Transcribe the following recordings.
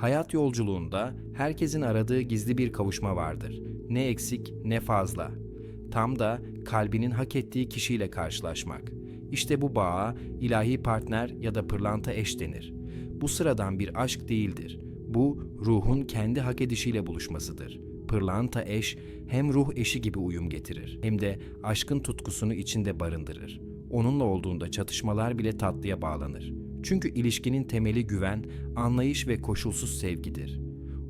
Hayat yolculuğunda herkesin aradığı gizli bir kavuşma vardır. Ne eksik ne fazla. Tam da kalbinin hak ettiği kişiyle karşılaşmak. İşte bu bağa ilahi partner ya da pırlanta eş denir. Bu sıradan bir aşk değildir. Bu ruhun kendi hak edişiyle buluşmasıdır. Pırlanta eş hem ruh eşi gibi uyum getirir hem de aşkın tutkusunu içinde barındırır. Onunla olduğunda çatışmalar bile tatlıya bağlanır. Çünkü ilişkinin temeli güven, anlayış ve koşulsuz sevgidir.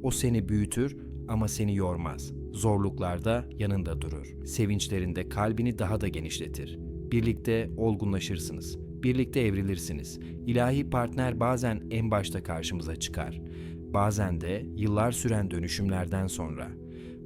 O seni büyütür ama seni yormaz. Zorluklarda yanında durur. Sevinçlerinde kalbini daha da genişletir. Birlikte olgunlaşırsınız. Birlikte evrilirsiniz. İlahi partner bazen en başta karşımıza çıkar. Bazen de yıllar süren dönüşümlerden sonra.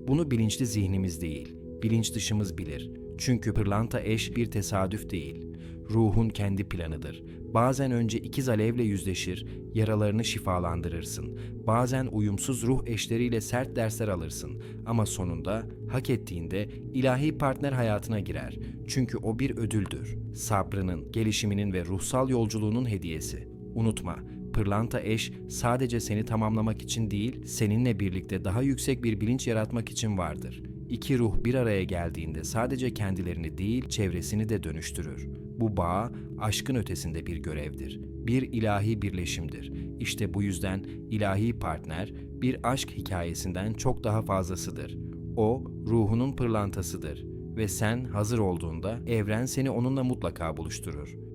Bunu bilinçli zihnimiz değil, bilinç dışımız bilir. Çünkü pırlanta eş bir tesadüf değil. Ruhun kendi planıdır. Bazen önce ikiz alevle yüzleşir, yaralarını şifalandırırsın. Bazen uyumsuz ruh eşleriyle sert dersler alırsın. Ama sonunda hak ettiğinde ilahi partner hayatına girer. Çünkü o bir ödüldür. Sabrının, gelişiminin ve ruhsal yolculuğunun hediyesi. Unutma, pırlanta eş sadece seni tamamlamak için değil, seninle birlikte daha yüksek bir bilinç yaratmak için vardır. İki ruh bir araya geldiğinde sadece kendilerini değil, çevresini de dönüştürür. Bu bağ aşkın ötesinde bir görevdir. Bir ilahi birleşimdir. İşte bu yüzden ilahi partner bir aşk hikayesinden çok daha fazlasıdır. O ruhunun pırlantasıdır ve sen hazır olduğunda evren seni onunla mutlaka buluşturur.